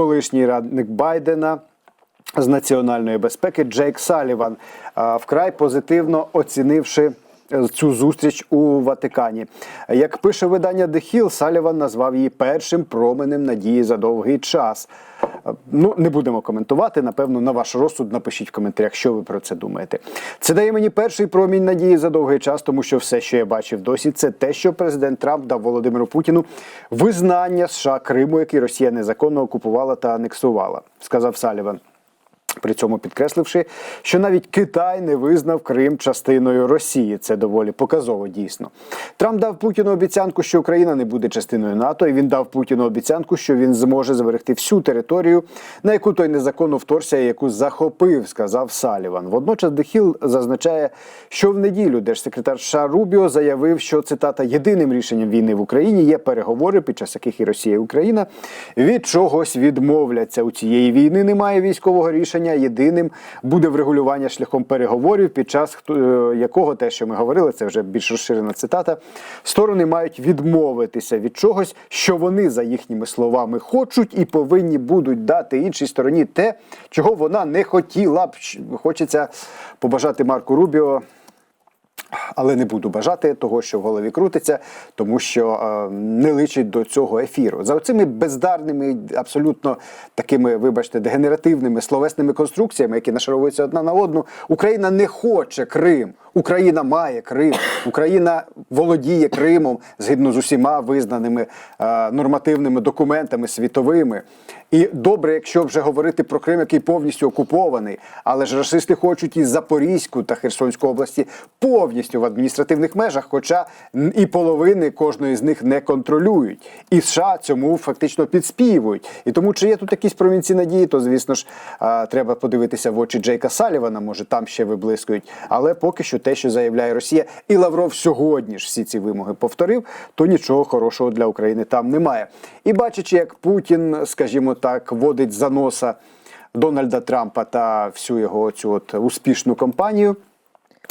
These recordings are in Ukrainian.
колишній радник Байдена. З національної безпеки Джейк Саліван вкрай позитивно оцінивши е, цю зустріч у Ватикані. Як пише видання The Hill, Саліван назвав її першим променем надії за довгий час. Ну, не будемо коментувати. Напевно, на ваш розсуд напишіть в коментарях, що ви про це думаєте. Це дає мені перший промінь надії за довгий час, тому що все, що я бачив досі, це те, що президент Трамп дав Володимиру Путіну визнання США Криму, який Росія незаконно окупувала та анексувала, сказав Саліван. При цьому підкресливши, що навіть Китай не визнав Крим частиною Росії. Це доволі показово дійсно. Трамп дав Путіну обіцянку, що Україна не буде частиною НАТО, і він дав Путіну обіцянку, що він зможе зберегти всю територію, на яку той незаконно вторгся і яку захопив, сказав Саліван. Водночас Дехіл зазначає, що в неділю держсекретар США Рубіо заявив, що цитата єдиним рішенням війни в Україні є переговори, під час яких і Росія і Україна від чогось відмовляться. У цієї війни немає військового рішення. Єдиним буде врегулювання шляхом переговорів, під час е, якого те, що ми говорили, це вже більш розширена цитата. Сторони мають відмовитися від чогось, що вони за їхніми словами хочуть, і повинні будуть дати іншій стороні те, чого вона не хотіла б. Хочеться побажати Марку Рубіо. Але не буду бажати того, що в голові крутиться, тому що е, не личить до цього ефіру. За цими бездарними, абсолютно такими, вибачте, дегенеративними словесними конструкціями, які нашаровуються одна на одну, Україна не хоче Крим. Україна має Крим. Україна володіє Кримом згідно з усіма визнаними е, нормативними документами світовими. І добре, якщо вже говорити про Крим, який повністю окупований, але ж расисти хочуть і Запорізьку та Херсонську області повністю в адміністративних межах, хоча і половини кожної з них не контролюють. І США цьому фактично підспівують. І тому, чи є тут якісь промінці надії, то звісно ж треба подивитися в очі Джейка Салівана, може там ще виблискують. Але поки що те, що заявляє Росія, і Лавров сьогодні ж всі ці вимоги повторив, то нічого хорошого для України там немає. І бачачи, як Путін, скажімо так, водить за носа Дональда Трампа та всю його цю от успішну кампанію.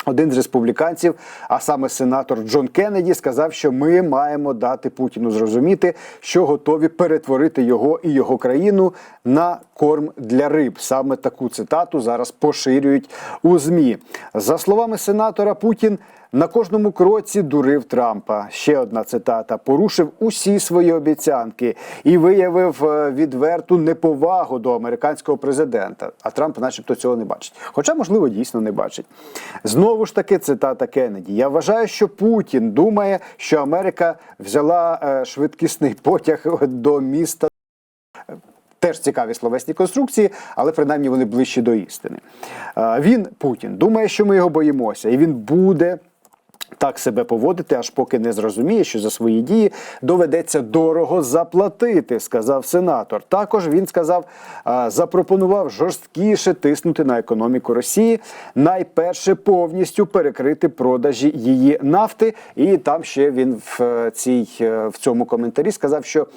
Один з республіканців, а саме сенатор Джон Кеннеді, сказав, що ми маємо дати Путіну зрозуміти, що готові перетворити його і його країну на корм для риб. Саме таку цитату зараз поширюють у змі. За словами сенатора, Путін на кожному кроці дурив Трампа. Ще одна цитата: порушив усі свої обіцянки і виявив е, відверту неповагу до американського президента. А Трамп, начебто, цього не бачить. Хоча, можливо, дійсно не бачить. Знову ж таки, цитата Кеннеді. Я вважаю, що Путін думає, що Америка взяла е, швидкісний потяг до міста. Теж цікаві словесні конструкції, але принаймні вони ближчі до істини. Він, Путін, думає, що ми його боїмося, і він буде так себе поводити, аж поки не зрозуміє, що за свої дії доведеться дорого заплатити, сказав сенатор. Також він сказав, запропонував жорсткіше тиснути на економіку Росії, найперше повністю перекрити продажі її нафти. І там ще він в е, цій е, в цьому коментарі сказав, що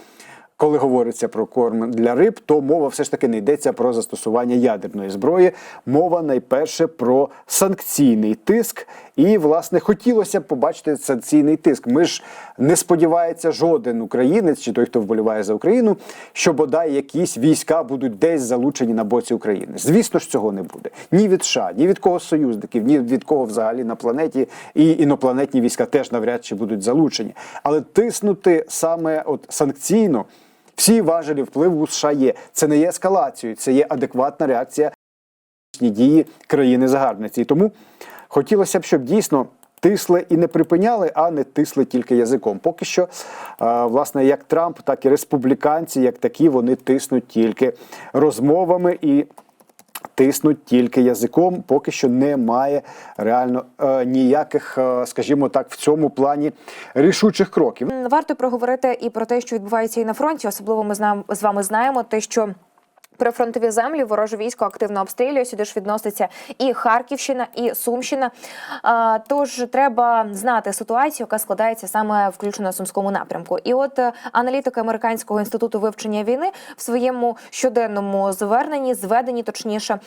коли говориться про корм для риб, то мова все ж таки не йдеться про застосування ядерної зброї. Мова найперше про санкційний тиск. І, власне, хотілося б побачити санкційний тиск. Ми ж не сподівається жоден українець чи той, хто вболіває за Україну, що бодай якісь війська будуть десь залучені на боці України. Звісно ж, цього не буде. Ні від США, ні від кого союзників, ні від кого взагалі на планеті. І інопланетні війська теж навряд чи будуть залучені. Але тиснути саме от санкційно. Всі важелі впливу США є. Це не є ескалацією, це є адекватна реакція дії країни-загарбниці. І тому хотілося б, щоб дійсно тисли і не припиняли, а не тисли тільки язиком. Поки що, власне, як Трамп, так і республіканці, як такі, вони тиснуть тільки розмовами і. Тиснуть тільки язиком, поки що немає реально е, ніяких, е, скажімо так, в цьому плані рішучих кроків. Варто проговорити і про те, що відбувається і на фронті. Особливо ми з вами знаємо те, що. Прифронтові землі вороже військо активно обстрілює. Сюди ж відноситься і Харківщина, і Сумщина. Тож треба знати ситуацію, яка складається саме включно на сумському напрямку. І от е, аналітики американського інституту вивчення війни в своєму щоденному зверненні, зведенні точніше,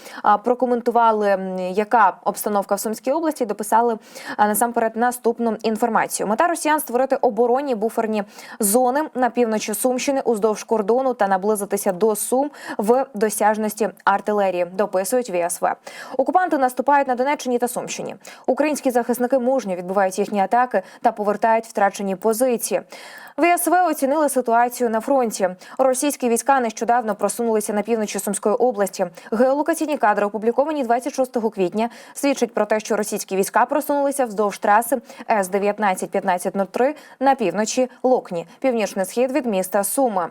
прокоментували, яка обстановка в Сумській області. Дописали а, насамперед наступну інформацію. Мета росіян створити оборонні буферні зони на півночі Сумщини уздовж кордону та наблизитися до Сум в досяжності артилерії. Дописують ВСВ. Окупанти наступають на Донеччині та Сумщині. Українські захисники мужньо відбивають їхні атаки та повертають втрачені позиції. ВСВ оцінили ситуацію на фронті. Російські війська нещодавно просунулися на півночі Сумської області. Геолокаційні кадри, опубліковані 26 квітня, свідчать про те, що російські війська просунулися вздовж траси С 19 1503 на півночі Локні, північний схід від міста Суми.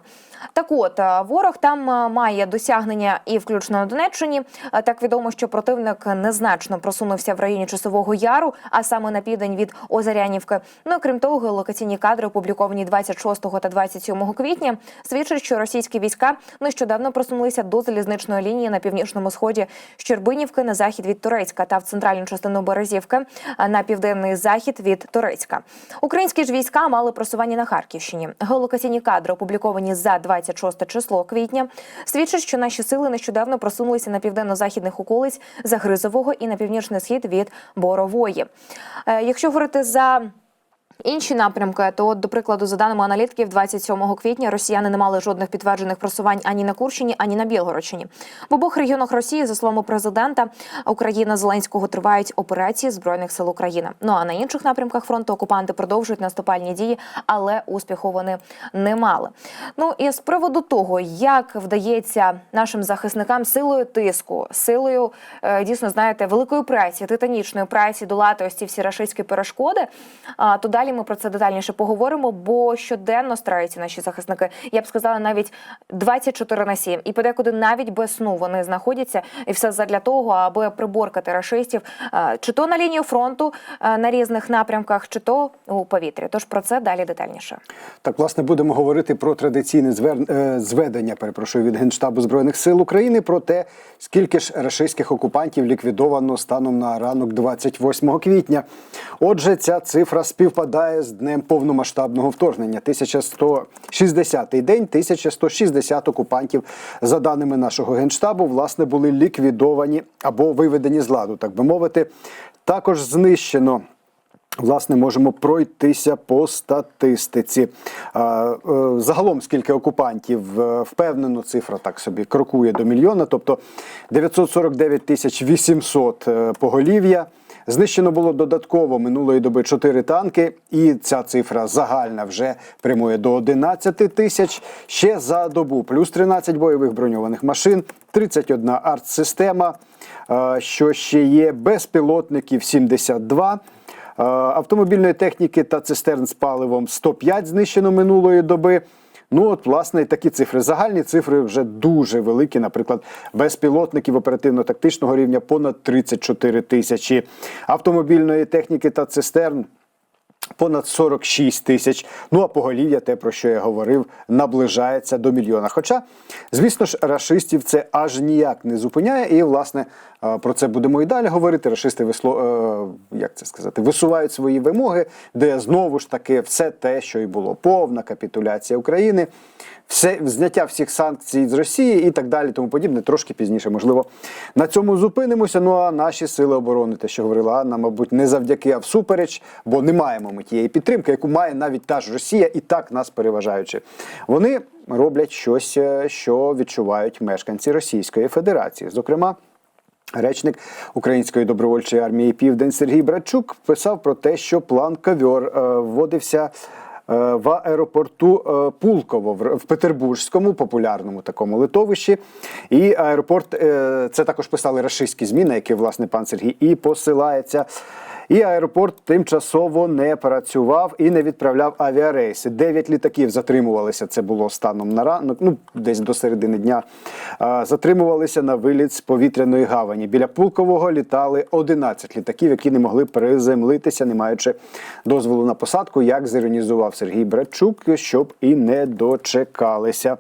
Так от ворог там має досягнення і включно на Донеччині. Е, Так відомо, що противник незначно просунувся в районі Часового Яру, а саме на південь від Озарянівки. Ну крім того, геолокаційні кадри, опубліковані 26 та 27 квітня, свідчать, що російські війська нещодавно просунулися до залізничної лінії на північному сході Щербинівки на захід від Турецька та в центральну частину Березівки е, на південний захід від Турецька. Українські ж війська мали просування на Харківщині. Геолокаційні кадри, опубліковані за 26 число квітня, свідчать, що наші сили нещодавно просунулися на південно-західних околиць Загризового і на північний схід від Борової. Е, Якщо говорити за Інші напрямки, то от, до прикладу, за даними аналітиків, 27 квітня росіяни не мали жодних підтверджених просувань ані на Курщині, ані на Білгородщині. В обох регіонах Росії, за словами президента України Зеленського, тривають операції збройних сил України. Ну а на інших напрямках фронту окупанти продовжують наступальні дії, але успіху вони не мали. Ну і з приводу того, як вдається нашим захисникам силою тиску, силою е, дійсно знаєте великої праці, титанічної праці долати ось ці всі рашистські перешкоди. То далі ми про це детальніше поговоримо, бо щоденно стараються наші захисники. Я б сказала, навіть 24 на 7. І подекуди навіть без сну вони знаходяться, і все задля того, аби приборкати рашистів, е, чи то на лінію фронту е, на різних напрямках, чи то у повітрі. Тож про це далі детальніше. Так, власне, будемо говорити про традиційне е, зведення, перепрошую, від Генштабу Збройних сил України про те, скільки ж рашистських окупантів ліквідовано станом на ранок 28 квітня. Отже, ця цифра співпадає з днем повномасштабного вторгнення. 1160-й день, 1160 окупантів, за даними нашого генштабу, власне, були ліквідовані або виведені з ладу, так би мовити. Також знищено. Власне, можемо пройтися по статистиці. Е, Загалом, скільки окупантів, е, впевнено, цифра так собі крокує до мільйона, тобто 949 тисяч 800 е, поголів'я. Знищено було додатково минулої доби 4 танки, і ця цифра загальна вже прямує до 11 тисяч. Ще за добу плюс 13 бойових броньованих машин, 31 артсистема. Е, Що ще є? Безпілотників 72. Е, Автомобільної техніки та цистерн з паливом 105 знищено минулої доби. Ну, от, власне, такі цифри. Загальні цифри вже дуже великі. Наприклад, безпілотників оперативно-тактичного рівня понад 34 тисячі. Автомобільної техніки та цистерн понад 46 тисяч. Ну а поголів'я, те, про що я говорив, наближається до мільйона. Хоча, звісно ж, рашистів це аж ніяк не зупиняє. І, власне, е, про це будемо і далі говорити. Рашисти висло, е, як це сказати, висувають свої вимоги, де знову ж таки все те, що і було. Повна капітуляція України, все зняття всіх санкцій з Росії і так далі, тому подібне. Трошки пізніше, можливо, на цьому зупинимося. Ну а наші сили оборони, те, що говорила Анна, мабуть, не завдяки, а всупереч, бо не маємо ми тієї підтримки, яку має навіть та ж Росія, і так нас переважаючи. Вони роблять щось, е, що відчувають мешканці Російської Федерації, зокрема. Речник Української добровольчої армії Південь Сергій Братчук писав про те, що план ковьор е, вводився е, в аеропорту Пулково в- Петербурзькому популярному такому литовищі. І аеропорт це також писали рашистські змі, на які власне пан Сергій і посилається. І аеропорт тимчасово не працював і не відправляв авіарейси. Дев'ять літаків затримувалися. Це було станом на ранок, ну десь до середини дня. Затримувалися на виліт з повітряної гавані. Біля Пулкового літали 11 літаків, які не могли приземлитися, не маючи дозволу на посадку, як зіронізував Сергій Братчук, щоб і не дочекалися.